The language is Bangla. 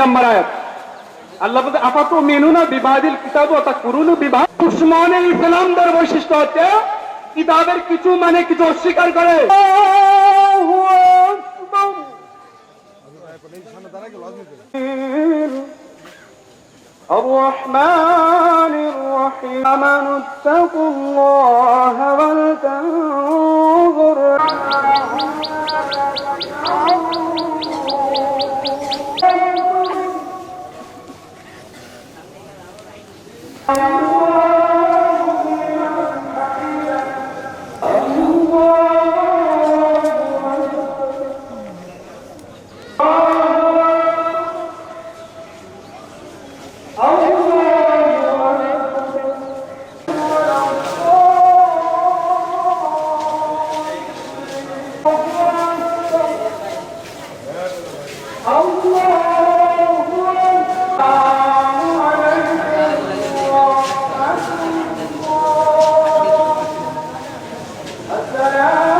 নম্বর আয়াত আল্লাহ বলতে আপাত মেনুনা বিবাদিল কিতাব অর্থাৎ কুরুনু বিবাহ উসমানে ইসলামদের বৈশিষ্ট্য হচ্ছে কিতাবের কিছু মানে কিছু অস্বীকার করে আল্লাহু আকবার। الرحمن الرحيم آمنوا اتقوا الله ولتنظر Para